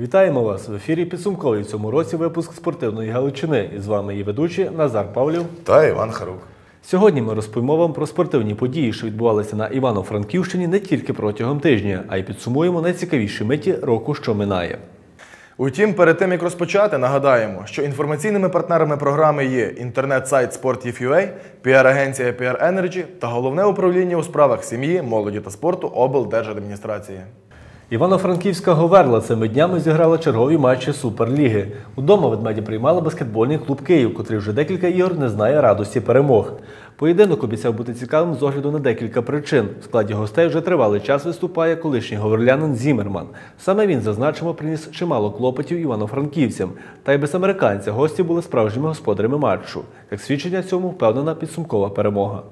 Вітаємо вас в ефірі підсумковий в цьому році випуск спортивної Галичини. І з вами її ведучі Назар Павлів. Та Іван Харук. Сьогодні ми розповімо вам про спортивні події, що відбувалися на Івано-Франківщині не тільки протягом тижня, а й підсумуємо найцікавіші миті року, що минає. Утім, перед тим як розпочати, нагадаємо, що інформаційними партнерами програми є інтернет-сайт Sport.ua, піар-агенція PR Energy та головне управління у справах сім'ї, молоді та спорту облдержадміністрації. Івано-Франківська Говерла цими днями зіграла чергові матчі Суперліги. Удома ведмеді приймали баскетбольний клуб Київ, котрий вже декілька ігор не знає радості перемог. Поєдинок обіцяв бути цікавим з огляду на декілька причин. В складі гостей вже тривалий час виступає колишній говерлянин Зімерман. Саме він, зазначимо, приніс чимало клопотів івано-франківцям. Та й без американця гості були справжніми господарями матчу. Як свідчення цьому впевнена підсумкова перемога.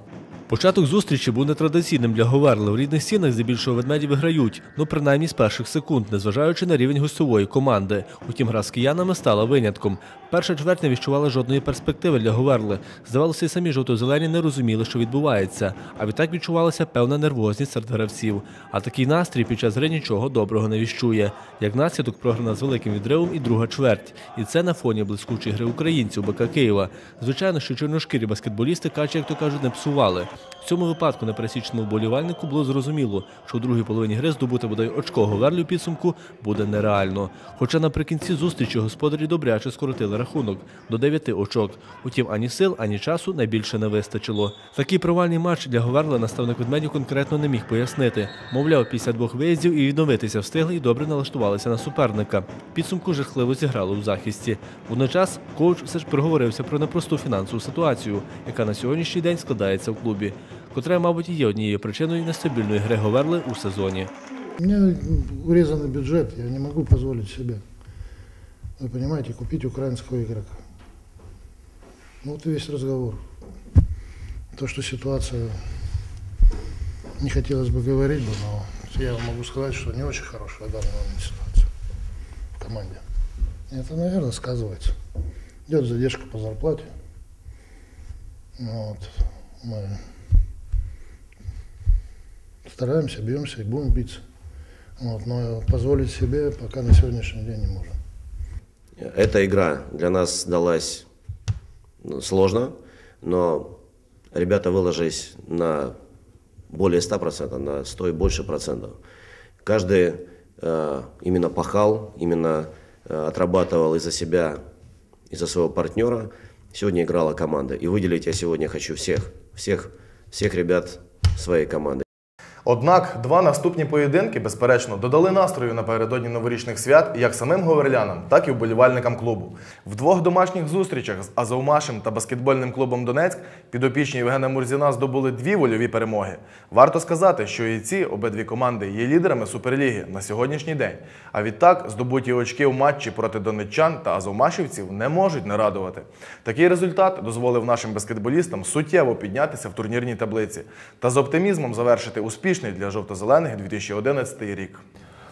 Початок зустрічі був нетрадиційним для Говерли. В рідних стінах здебільшого ведмеді виграють, ну принаймні з перших секунд, незважаючи на рівень гостьової команди. Утім, гра з киянами стала винятком. Перша чверть не відчувала жодної перспективи для Говерли. Здавалося, і самі жовто-зелені не розуміли, що відбувається. А відтак відчувалася певна нервозність серед гравців. А такий настрій під час гри нічого доброго не віщує. Як наслідок програна з великим відривом і друга чверть. І це на фоні блискучої гри українців БК Києва. Звичайно, що чорношкірі баскетболісти качі, як то кажуть, не псували. В цьому випадку непересічному вболівальнику було зрозуміло, що у другій половині гри здобути бодай очко Говерлі у підсумку буде нереально. Хоча наприкінці зустрічі господарі добряче скоротили рахунок до 9 очок. Утім, ані сил, ані часу найбільше не вистачило. Такий провальний матч для Говерла наставник ведмедів конкретно не міг пояснити. Мовляв, після двох виїздів і відновитися встигли і добре налаштувалися на суперника. Підсумку жахливо зіграло у захисті. Водночас коуч все ж проговорився про непросту фінансову ситуацію, яка на сьогоднішній день складається в клубі котра, мабуть, і є однією причиною нестабільної гри Говерли у сезоні. У меня урезанный бюджет, я не могу позволить себе, вы понимаете, купить украинского игрока. Ну, вот и весь разговор. То, что ситуация, не хотелось бы говорить бы, но я вам могу сказать, что не очень хорошая в данный момент ситуация в команде. И это, наверное, сказывается. Идет задержка по зарплате. Ну Вот. Мы стараемся, бьемся и будем биться. Вот, но позволить себе пока на сегодняшний день не можем. Эта игра для нас далась ну, сложно, но ребята выложились на более 100%, на 100 и больше процентов. Каждый э, именно пахал, именно э, отрабатывал из-за себя, из-за своего партнера. Сегодня играла команда. И выделить я сегодня хочу всех, всех, всех ребят своей команды. Однак два наступні поєдинки, безперечно, додали настрою напередодні новорічних свят як самим говерлянам, так і вболівальникам клубу. В двох домашніх зустрічах з Азовмашем та баскетбольним клубом Донецьк підопічні Євгена Мурзіна здобули дві вольові перемоги. Варто сказати, що і ці обидві команди є лідерами Суперліги на сьогоднішній день. А відтак здобуті очки в матчі проти донеччан та азовмашівців не можуть не радувати. Такий результат дозволив нашим баскетболістам суттєво піднятися в турнірній таблиці та з оптимізмом завершити успішний для жовто-зелених 2011 рік.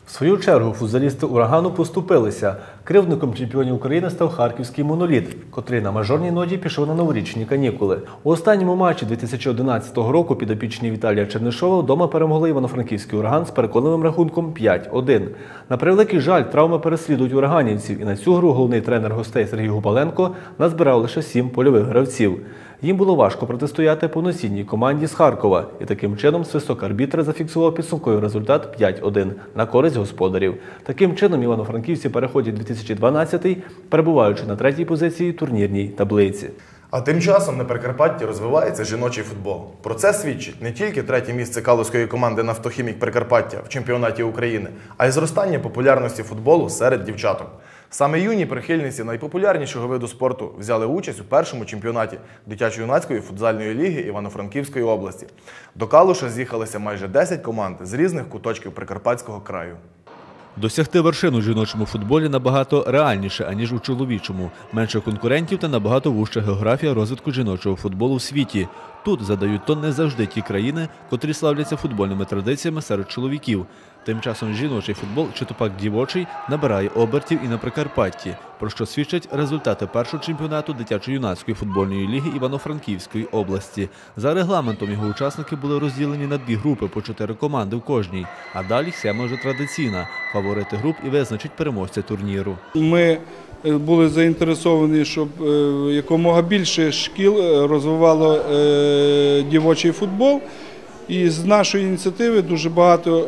В свою чергу футзалісти урагану поступилися. Кривдником чемпіонів України став харківський моноліт, котрий на мажорній ноді пішов на новорічні канікули. У останньому матчі 2011 року підопічні Віталія Чернишова вдома перемогли івано-франківський ураган з переконливим рахунком 5-1. На превеликий жаль, травми переслідують ураганівців, і на цю гру головний тренер гостей Сергій Губаленко назбирав лише сім польових гравців. Їм було важко протистояти повноцінній команді з Харкова, і таким чином свисток арбітра зафіксував підсумковий результат 5-1 на користь господарів. Таким чином івано-франківці переходять 2012 перебуваючи на третій позиції турнірній таблиці. А тим часом на Прикарпатті розвивається жіночий футбол. Про це свідчить не тільки третє місце калузької команди Нафтохімік Прикарпаття в чемпіонаті України, а й зростання популярності футболу серед дівчаток. Саме юні прихильниці найпопулярнішого виду спорту взяли участь у першому чемпіонаті дитячо-юнацької футзальної ліги Івано-Франківської області. До Калуша з'їхалися майже 10 команд з різних куточків Прикарпатського краю. Досягти вершину в жіночому футболі набагато реальніше, аніж у чоловічому. Менше конкурентів та набагато вужча географія розвитку жіночого футболу в світі. Тут задають тон не завжди ті країни, котрі славляться футбольними традиціями серед чоловіків. Тим часом жіночий футбол, чи то пак дівочий, набирає обертів і на Прикарпатті, про що свідчать результати першого чемпіонату дитячо-юнацької футбольної ліги Івано-Франківської області. За регламентом його учасники були розділені на дві групи по чотири команди в кожній. А далі схема вже традиційна фаворити груп і визначить переможця турніру. Ми е, були заінтересовані, щоб е, якомога більше шкіл е, розвивало дівочий футбол. І з нашої ініціативи дуже багато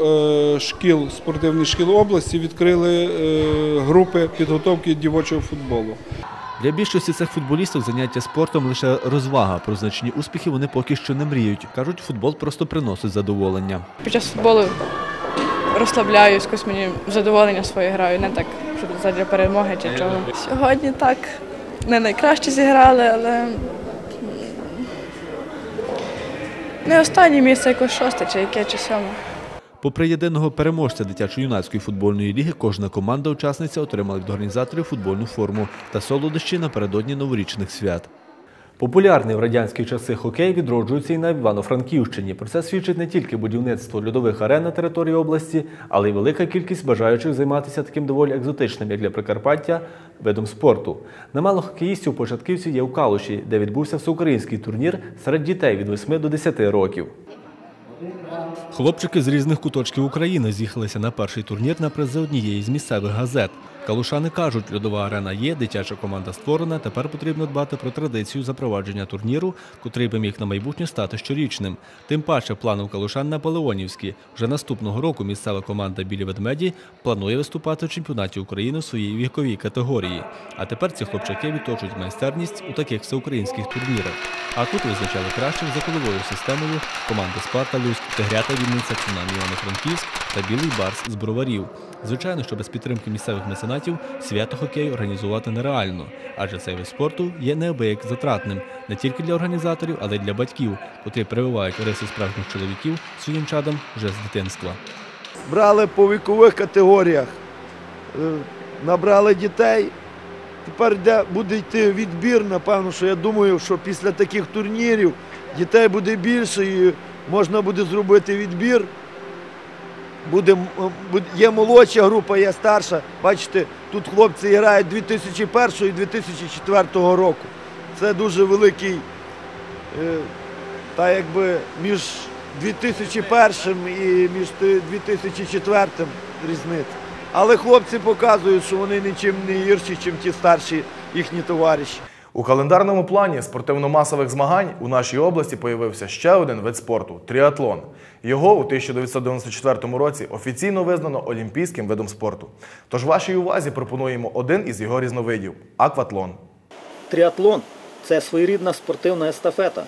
е, шкіл, спортивних шкіл області відкрили е, групи підготовки дівочого футболу. Для більшості цих футболістів заняття спортом лише розвага. Про значні успіхи вони поки що не мріють. кажуть, футбол просто приносить задоволення. Під час футболу розслабляюсь, якось мені задоволення своє граю, не так, щоб задля перемоги чи чого. Сьогодні так не найкраще зіграли, але не останнє місце, якось шосте чи яке, чи сьоме. Попри єдиного переможця дитячо-юнацької футбольної ліги, кожна команда-учасниця отримала від організаторів футбольну форму та солодощі напередодні новорічних свят. Популярний в радянські часи хокей відроджується і на Івано-Франківщині. Про це свідчить не тільки будівництво льодових арен на території області, але й велика кількість бажаючих займатися таким доволі екзотичним, як для Прикарпаття, видом спорту. Немало хокеїстів-початківців є у Калуші, де відбувся всеукраїнський турнір серед дітей від 8 до 10 років. Хлопчики з різних куточків України з'їхалися на перший турнір на призи однієї з місцевих газет. Калушани кажуть, льодова арена є, дитяча команда створена. Тепер потрібно дбати про традицію запровадження турніру, котрий би міг на майбутнє стати щорічним. Тим паче плани у Калушан наполеонівські. Вже наступного року місцева команда Білі ведмеді планує виступати в чемпіонаті України в своїй віковій категорії. А тепер ці хлопчаки відточують майстерність у таких всеукраїнських турнірах. А тут визначали кращих за коловою системою команди Спарта Луськ, Тигрята Вінниця, Цунамі Івано-Франківськ та Білий Барс з Броварів. Звичайно, що без підтримки місцевих меценатів свято хокею організувати нереально, адже цей вид спорту є неабияк затратним не тільки для організаторів, але й для батьків, котрі прививають риси справжніх чоловіків своїм чадам вже з дитинства. брали по вікових категоріях, е, набрали дітей. Тепер йде, буде йти відбір, напевно, що я думаю, що після таких турнірів дітей буде більше і можна буде зробити відбір. Буде, м- є молодша група, є старша. Бачите, тут хлопці грають 2001 і 2004 року. Це дуже великий, е, та якби між 2001 і між ти- 2004 різниця. Але хлопці показують, що вони нічим не гірші, ніж ті старші їхні товариші. У календарному плані спортивно-масових змагань у нашій області появився ще один вид спорту тріатлон. Його у 1994 році офіційно визнано олімпійським видом спорту. Тож вашій увазі пропонуємо один із його різновидів акватлон. Тріатлон це своєрідна спортивна естафета,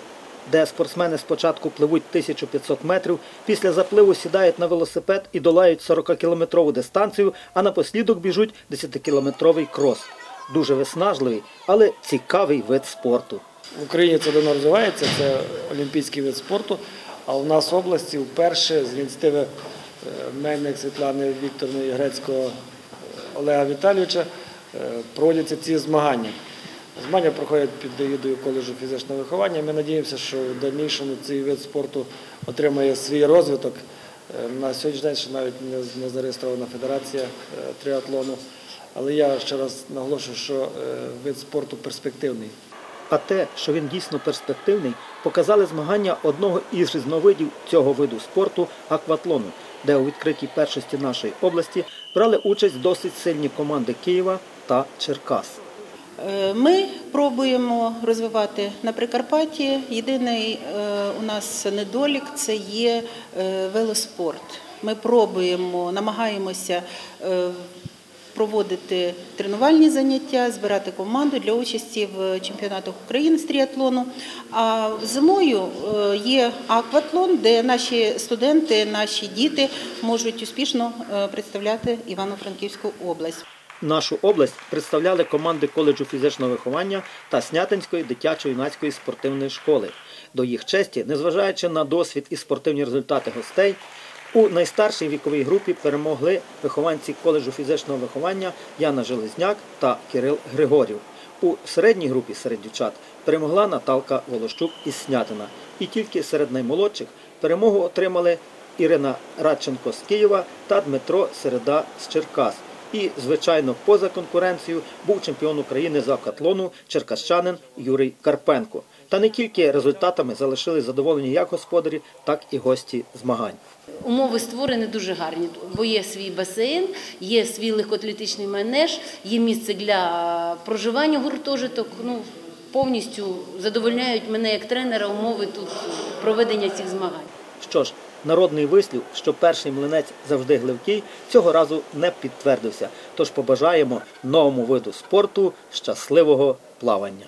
де спортсмени спочатку пливуть 1500 метрів, після запливу сідають на велосипед і долають 40-кілометрову дистанцію, а напослідок біжуть 10-кілометровий крос. Дуже виснажливий, але цікавий вид спорту. В Україні це давно розвивається, це олімпійський вид спорту. А у нас в області вперше з ініціативи е, Мельник Світлани Вікторовни Грецького е, Олега Віталійовича е, проводяться ці змагання. Змагання проходять під егідою коледжу фізичного виховання. Ми надіємося, що в дальнішому цей вид спорту отримає свій розвиток. На сьогоднішній день ще навіть не- зареєстрована федерація триатлону. Але я ще раз наголошую, що е, вид спорту перспективний. А те, що він дійсно перспективний, показали змагання одного із різновидів цього виду спорту акватлону, де у відкритій першості нашої області брали участь досить сильні команди Києва та Черкас. Е, Ми пробуємо розвивати на Прикарпатті. Єдиний е, у нас недолік це є велоспорт. Ми пробуємо, намагаємося проводити тренувальні заняття, збирати команду для участі в чемпіонатах України з тріатлону. А зимою е, є акватлон, де наші студенти, наші діти можуть успішно е, представляти Івано-Франківську область. Нашу область представляли команди коледжу фізичного виховання та Снятинської дитячо-юнацької спортивної школи. До їх честі, незважаючи на досвід і спортивні результати гостей, у найстаршій віковій групі перемогли вихованці коледжу фізичного виховання Яна Железняк та Кирил Григорів. У середній групі серед дівчат перемогла Наталка Волощук із Снятина. І тільки серед наймолодших перемогу отримали Ірина Радченко з Києва та Дмитро Середа з Черкас. І, звичайно, поза конкуренцією був чемпіон України з акатлону черкащанин Юрій Карпенко. Та не тільки результатами залишили задоволені як господарі, так і гості змагань. Умови створені дуже гарні, бо є свій басейн, є свій легкоатлетичний манеж, є місце для проживання гуртожиток. Ну, повністю задовольняють мене як тренера умови тут проведення цих змагань. Що ж, народний вислів, що перший млинець завжди гливкий, цього разу не підтвердився. Тож побажаємо новому виду спорту щасливого плавання.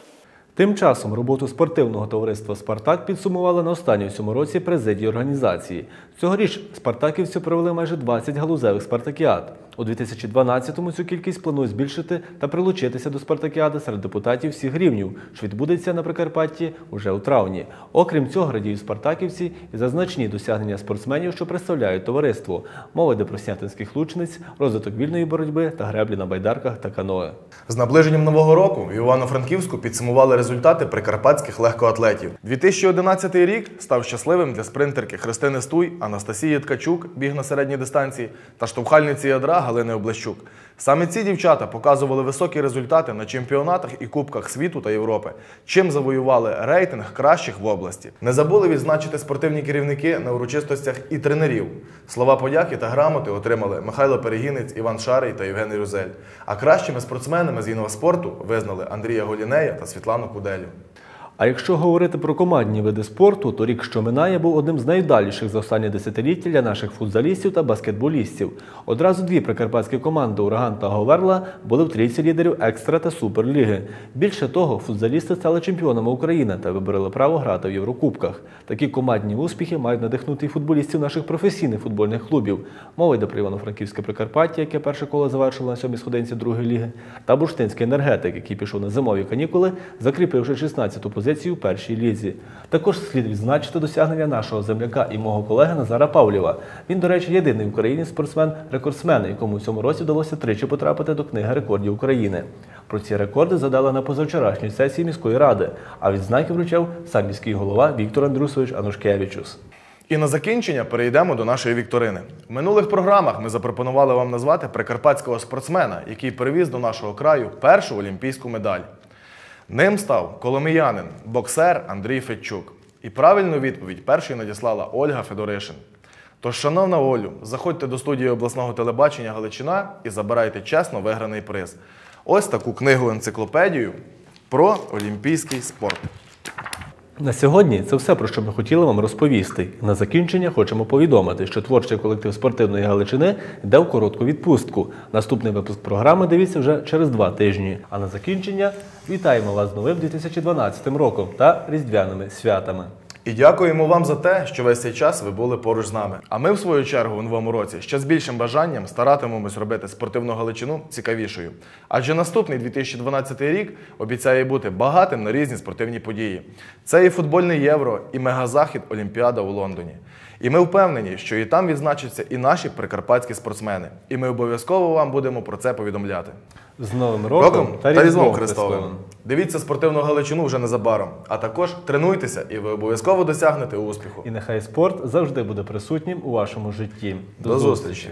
Тим часом роботу спортивного товариства Спартак підсумували на останньому цьому році президії організації. Цьогоріч спартаківці провели майже 20 галузевих спартакіад. У 2012-му цю кількість планують збільшити та прилучитися до спартакіади серед депутатів всіх рівнів, що відбудеться на Прикарпатті уже у травні. Окрім цього, радіють спартаківці і за значні досягнення спортсменів, що представляють товариство. Мова йде про снятинських лучниць, розвиток вільної боротьби та греблі на байдарках та каное. З наближенням нового року в Івано-Франківську підсумували результати прикарпатських легкоатлетів. 2011 рік став щасливим для спринтерки Христини Стуй, Анастасії Ткачук, біг на середній дистанції та штовхальниці ядра Галини Облещук. Саме ці дівчата показували високі результати на чемпіонатах і кубках світу та Європи, чим завоювали рейтинг кращих в області. Не забули відзначити спортивні керівники на урочистостях і тренерів. Слова подяки та грамоти отримали Михайло Перегінець, Іван Шарий та Євгеній Рузель. А кращими спортсменами з інваспорту визнали Андрія Голінея та Світлану Куделю. А якщо говорити про командні види спорту, то рік, що минає, був одним з найдаліших за останні десятиліття для наших футзалістів та баскетболістів. Одразу дві прикарпатські команди Ураган та Говерла були в трійці лідерів екстра та суперліги. Більше того, футзалісти стали чемпіонами України та вибороли право грати в Єврокубках. Такі командні успіхи мають надихнути і футболістів наших професійних футбольних клубів. Мова йде про Івано-Франківське Прикарпаття, яке перше коло завершило на сьомій сходинці другої ліги, та Бурштинський енергетик, який пішов на зимові канікули, закріпивши 16-ту позицію у першій лізі. Також слід відзначити досягнення нашого земляка і мого колеги Назара Павлєва. Він, до речі, єдиний в Україні спортсмен-рекордсмен, якому в цьому році вдалося тричі потрапити до книги рекордів України. Про ці рекорди задали на позавчорашній сесії міської ради, а відзнаки вручав сам міський голова Віктор Андрусович Анушкевичус. І на закінчення перейдемо до нашої вікторини. В минулих програмах ми запропонували вам назвати прикарпатського спортсмена, який привіз до нашого краю першу олімпійську медаль. Ним став коломиянин, боксер Андрій Федчук. І правильну відповідь першою надіслала Ольга Федоришин. Тож, шановна Олю, заходьте до студії обласного телебачення Галичина і забирайте чесно виграний приз. Ось таку книгу-енциклопедію про олімпійський спорт. На сьогодні це все, про що ми хотіли вам розповісти. На закінчення хочемо повідомити, що творчий колектив спортивної Галичини йде в коротку відпустку. Наступний випуск програми дивіться вже через два тижні. А на закінчення вітаємо вас з новим 2012 роком та різдвяними святами. І дякуємо вам за те, що весь цей час ви були поруч з нами. А ми, в свою чергу, у новому році ще з більшим бажанням старатимемось робити спортивну Галичину цікавішою. Адже наступний 2012 рік обіцяє бути багатим на різні спортивні події. Це і футбольний євро, і мегазахід Олімпіада у Лондоні. І ми впевнені, що і там відзначаться і наші прикарпатські спортсмени. І ми обов'язково вам будемо про це повідомляти. З Новим роком, Роком та Різдвом Христовим. Дивіться спортивну Галичину вже незабаром. А також тренуйтеся, і ви обов'язково досягнете успіху. І нехай спорт завжди буде присутнім у вашому житті. До зустрічі!